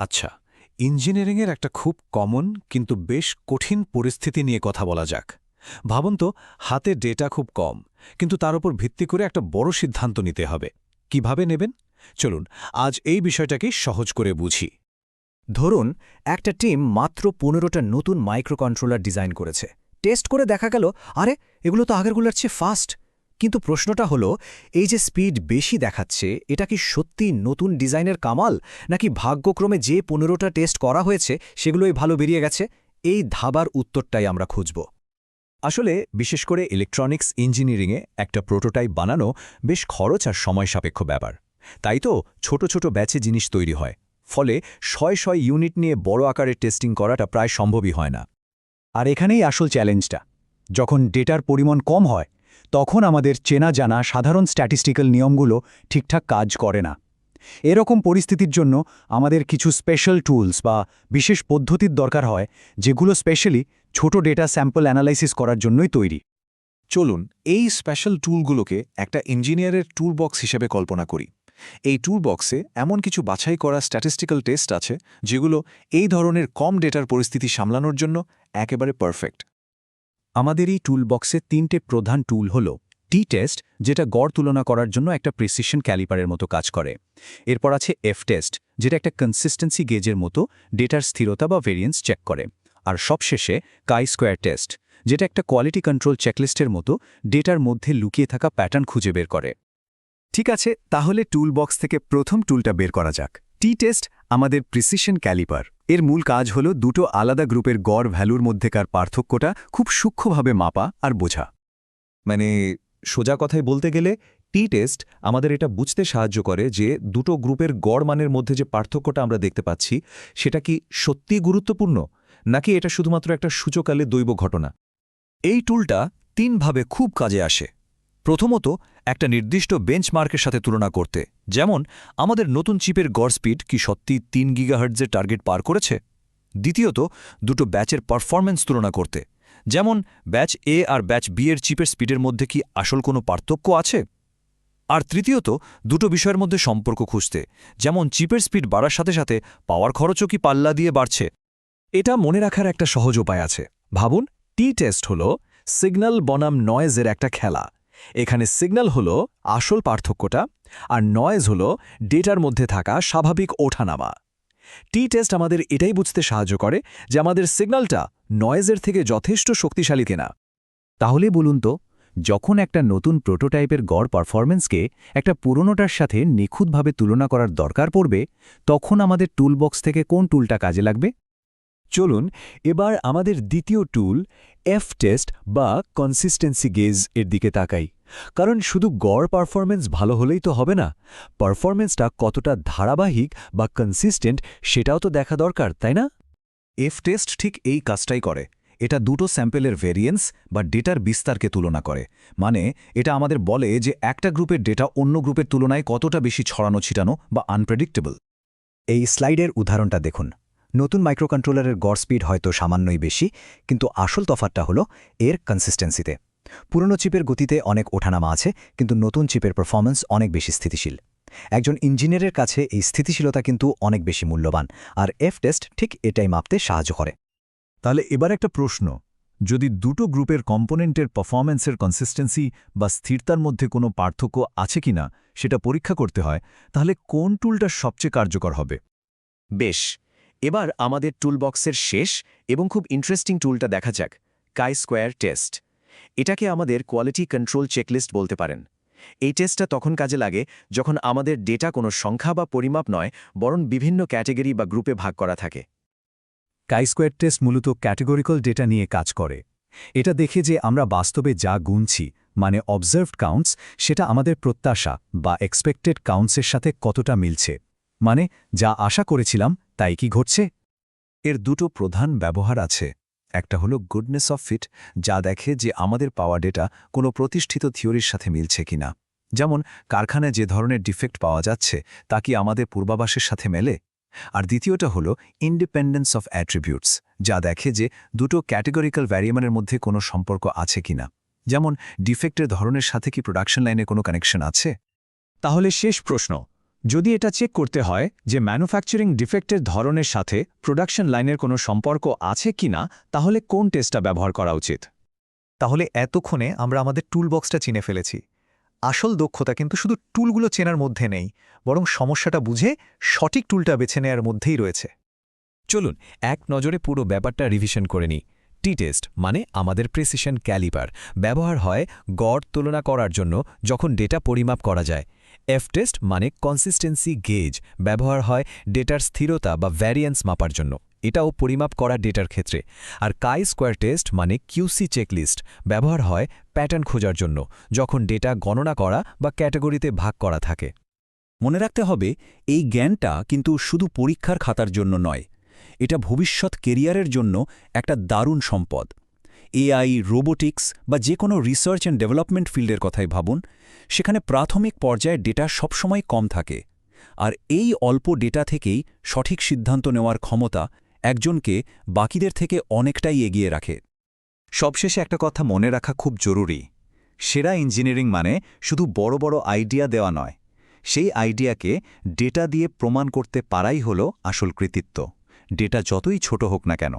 আচ্ছা ইঞ্জিনিয়ারিংয়ের একটা খুব কমন কিন্তু বেশ কঠিন পরিস্থিতি নিয়ে কথা বলা যাক। ভাবুন তো, হাতে ডেটা খুব কম, কিন্তু তার উপর ভিত্তি করে একটা বড় সিদ্ধান্ত নিতে হবে। কীভাবে নেবেন? চলুন, আজ এই বিষয়টাকে সহজ করে বুঝি। ধরুন, একটা টিম মাত্র পনেরোটা নতুন মাইক্রোকন্ট্রোলার ডিজাইন করেছে। টেস্ট করে দেখা গেল, আরে, এগুলো তো আগেরগুলোর চেয়ে ফাস্ট। কিন্তু প্রশ্নটা হলো, এই যে স্পিড বেশি দেখাচ্ছে, এটা কি সত্যি নতুন ডিজাইনের কামাল? নাকি ভাগ্যক্রমে যে পনেরোটা টেস্ট করা হয়েছে, সেগুলোই ভালো বেরিয়ে গেছে? এই ধাবার উত্তরটাই আমরা খুঁজব। আসলে, বিশেষ করে ইলেকট্রনিক্স ইঞ্জিনিয়ারিংয়ে একটা প্রোটোটাইপ বানানো বেশ খরচ আর সময় সাপেক্ষ ব্যাপার। তাই তো, ছোট ছোট ব্যাচে জিনিস তৈরি হয়। ফলে, শয় শয় ইউনিট নিয়ে বড় আকারের টেস্টিং করাটা প্রায় সম্ভবই হয় না। আর এখানেই আসল চ্যালেঞ্জটা যখন ডেটার পরিমাণ কম হয় তখন আমাদের চেনা জানা সাধারণ স্ট্যাটিস্টিক্যাল নিয়মগুলো ঠিকঠাক কাজ করে না। এরকম পরিস্থিতির জন্য আমাদের কিছু স্পেশাল টুলস বা বিশেষ পদ্ধতির দরকার হয়, যেগুলো স্পেশালি ছোট ডেটা স্যাম্পল অ্যানালাইসিস করার জন্যই তৈরি। চলুন, এই স্পেশাল টুলগুলোকে একটা ইঞ্জিনিয়ারের টুল বক্স হিসেবে কল্পনা করি। এই টুল বক্সে এমন কিছু বাছাই করা স্ট্যাটিস্টিক্যাল টেস্ট আছে, যেগুলো এই ধরনের কম ডেটার পরিস্থিতি সামলানোর জন্য একেবারে পারফেক্ট আমাদের এই টুল বক্সে তিনটে প্রধান টুল হল টি টেস্ট যেটা গড় তুলনা করার জন্য একটা প্রিসিশন ক্যালিপারের মতো কাজ করে। এরপর আছে এফ টেস্ট যেটা একটা কনসিস্টেন্সি গেজের মতো ডেটার স্থিরতা বা ভেরিয়েন্স চেক করে। আর সবশেষে কাই স্কোয়ার টেস্ট যেটা একটা কোয়ালিটি কন্ট্রোল চেকলিস্টের মতো ডেটার মধ্যে লুকিয়ে থাকা প্যাটার্ন খুঁজে বের করে। ঠিক আছে, তাহলে টুল বক্স থেকে প্রথম টুলটা বের করা যাক। টি টেস্ট আমাদের প্রিসিশন ক্যালিপার এর মূল কাজ হল দুটো আলাদা গ্রুপের গড় ভ্যালুর মধ্যেকার পার্থক্যটা খুব সূক্ষ্মভাবে মাপা আর বোঝা। মানে সোজা কথায় বলতে গেলে টি টেস্ট আমাদের এটা বুঝতে সাহায্য করে যে দুটো গ্রুপের গড় মানের মধ্যে যে পার্থক্যটা আমরা দেখতে পাচ্ছি, সেটা কি সত্যিই গুরুত্বপূর্ণ? নাকি এটা শুধুমাত্র একটা সূচকালে দৈব ঘটনা? এই টুলটা তিনভাবে খুব কাজে আসে। প্রথমত, একটা নির্দিষ্ট বেঞ্চমার্কের সাথে তুলনা করতে। যেমন, আমাদের নতুন চিপের গড় স্পিড কি সত্যি তিন গিগাহার্টজের টার্গেট পার করেছে? দ্বিতীয়ত, দুটো ব্যাচের পারফরম্যান্স তুলনা করতে। যেমন ব্যাচ এ আর ব্যাচ বি এর চিপের স্পিডের মধ্যে কি আসল কোনো পার্থক্য আছে? আর তৃতীয়ত, দুটো বিষয়ের মধ্যে সম্পর্ক খুঁজতে। যেমন, চিপের স্পিড বাড়ার সাথে সাথে পাওয়ার খরচও কি পাল্লা দিয়ে বাড়ছে? এটা মনে রাখার একটা সহজ উপায় আছে। ভাবুন টি টেস্ট হল সিগন্যাল বনাম নয়েজের একটা খেলা। এখানে সিগন্যাল হল আসল পার্থক্যটা আর নয়েজ হল ডেটার মধ্যে থাকা স্বাভাবিক ওঠানামা। টি টেস্ট আমাদের এটাই বুঝতে সাহায্য করে যে আমাদের সিগন্যালটা নয়েজের থেকে যথেষ্ট শক্তিশালী কিনা। তাহলে বলুন তো, যখন একটা নতুন প্রোটোটাইপের গড় পারফরম্যান্সকে একটা পুরনোটার সাথে নিখুঁতভাবে তুলনা করার দরকার পড়বে, তখন আমাদের টুলবক্স থেকে কোন টুলটা কাজে লাগবে? চলুন এবার আমাদের দ্বিতীয় টুল এফ টেস্ট বা কনসিস্টেন্সি গেজ এর দিকে তাকাই। কারণ শুধু গড় পারফরম্যান্স ভালো হলেই তো হবে না পারফরম্যান্সটা কতটা ধারাবাহিক বা কনসিস্টেন্ট সেটাও তো দেখা দরকার, তাই না? এফ টেস্ট ঠিক এই কাজটাই করে। এটা দুটো স্যাম্পেলের ভেরিয়েন্স বা ডেটার বিস্তারকে তুলনা করে। মানে এটা আমাদের বলে যে একটা গ্রুপের ডেটা অন্য গ্রুপের তুলনায় কতটা বেশি ছড়ানো ছিটানো বা আনপ্রেডিক্টেবল এই স্লাইডের উদাহরণটা দেখুন। নতুন মাইক্রোকন্ট্রোলারের গড় স্পিড হয়তো সামান্যই বেশি কিন্তু আসল তফাতটা হলো এর কনসিস্টেন্সিতে পুরনো চিপের গতিতে অনেক ওঠানামা আছে কিন্তু নতুন চিপের পারফরম্যান্স অনেক বেশি স্থিতিশীল। একজন ইঞ্জিনিয়ারের কাছে এই স্থিতিশীলতা কিন্তু অনেক বেশি মূল্যবান আর এফ টেস্ট ঠিক এটাই মাপতে সাহায্য করে। তাহলে এবার একটা প্রশ্ন যদি দুটো গ্রুপের কম্পোনেন্টের পারফরম্যান্সের কনসিস্টেন্সি বা স্থিরতার মধ্যে কোনো পার্থক্য আছে কিনা সেটা পরীক্ষা করতে হয় তাহলে কোন টুলটা সবচেয়ে কার্যকর হবে? বেশ এবার আমাদের টুলবক্সের শেষ এবং খুব ইন্টারেস্টিং টুলটা দেখা যাক কাই স্কোয়ার টেস্ট এটাকে আমাদের কোয়ালিটি কন্ট্রোল চেকলিস্ট বলতে পারেন। এই টেস্টটা তখন কাজে লাগে যখন আমাদের ডেটা কোনো সংখ্যা বা পরিমাপ নয়, বরং বিভিন্ন ক্যাটেগরি বা গ্রুপে ভাগ করা থাকে। কাইস্কোয়ার টেস্ট মূলত ক্যাটেগরিক্যাল ডেটা নিয়ে কাজ করে। এটা দেখে যে আমরা বাস্তবে যা গুনছি মানে অবজার্ভড কাউন্টস সেটা আমাদের প্রত্যাশা বা এক্সপেক্টেড কাউন্টসের সাথে কতটা মিলছে। মানে যা আশা করেছিলাম, তাই কি ঘটছে? এর দুটো প্রধান ব্যবহার আছে। একটা হলো গুডনেস অফ ফিট যা দেখে যে আমাদের পাওয়া ডেটা কোনো প্রতিষ্ঠিত থিওরির সাথে মিলছে কিনা যেমন, কারখানায় যে ধরনের ডিফেক্ট পাওয়া যাচ্ছে, তা কি আমাদের পূর্বাভাসের সাথে মেলে? আর দ্বিতীয়টা হলো ইন্ডিপেন্ডেন্স অফ অ্যাট্রিবিউটস যা দেখে যে দুটো ক্যাটেগরিক্যাল ভ্যারিয়েমানের মধ্যে কোনো সম্পর্ক আছে কিনা যেমন ডিফেক্টের ধরনের সাথে কি প্রোডাকশন লাইনে কোনো কানেকশন আছে? তাহলে শেষ প্রশ্ন। যদি এটা চেক করতে হয় যে ম্যানুফ্যাকচারিং ডিফেক্টের ধরনের সাথে প্রোডাকশন লাইনের কোনো সম্পর্ক আছে কিনা তাহলে কোন টেস্টটা ব্যবহার করা উচিত? তাহলে এতক্ষণে আমরা আমাদের টুলবক্সটা চিনে ফেলেছি। আসল দক্ষতা কিন্তু শুধু টুলগুলো চেনার মধ্যে নেই, বরং সমস্যাটা বুঝে সঠিক টুলটা বেছে নেয়ার মধ্যেই রয়েছে। চলুন, এক নজরে পুরো ব্যাপারটা রিভিশন করে নিই। টি টেস্ট মানে আমাদের প্রেসিশন ক্যালিপার ব্যবহার হয় গড় তুলনা করার জন্য যখন ডেটা পরিমাপ করা যায়। এফ টেস্ট মানে কনসিস্টেন্সি গেজ ব্যবহার হয় ডেটার স্থিরতা বা ভ্যারিয়েন্স মাপার জন্য। এটাও পরিমাপ করা ডেটার ক্ষেত্রে। আর কাই স্কোয়ার টেস্ট মানে কিউসি চেকলিস্ট ব্যবহার হয় প্যাটার্ন খোঁজার জন্য, যখন ডেটা গণনা করা বা ক্যাটাগরিতে ভাগ করা থাকে। মনে রাখতে হবে, এই জ্ঞানটা কিন্তু শুধু পরীক্ষার খাতার জন্য নয়, এটা ভবিষ্যৎ কেরিয়ারের জন্য একটা দারুণ সম্পদ। এআই, রোবোটিক্স বা যে কোনো রিসার্চ অ্যান্ড ডেভেলপমেন্ট ফিল্ডের কথাই ভাবুন, সেখানে প্রাথমিক পর্যায়ে ডেটা সবসময় কম থাকে। আর এই অল্প ডেটা থেকেই সঠিক সিদ্ধান্ত নেওয়ার ক্ষমতা একজনকে বাকিদের থেকে অনেকটাই এগিয়ে রাখে। সবশেষে একটা কথা মনে রাখা খুব জরুরি। সেরা ইঞ্জিনিয়ারিং মানে শুধু বড় বড় আইডিয়া দেওয়া নয়। সেই আইডিয়াকে ডেটা দিয়ে প্রমাণ করতে পারাই হল আসল কৃতিত্ব। ডেটা যতই ছোট হোক না কেন।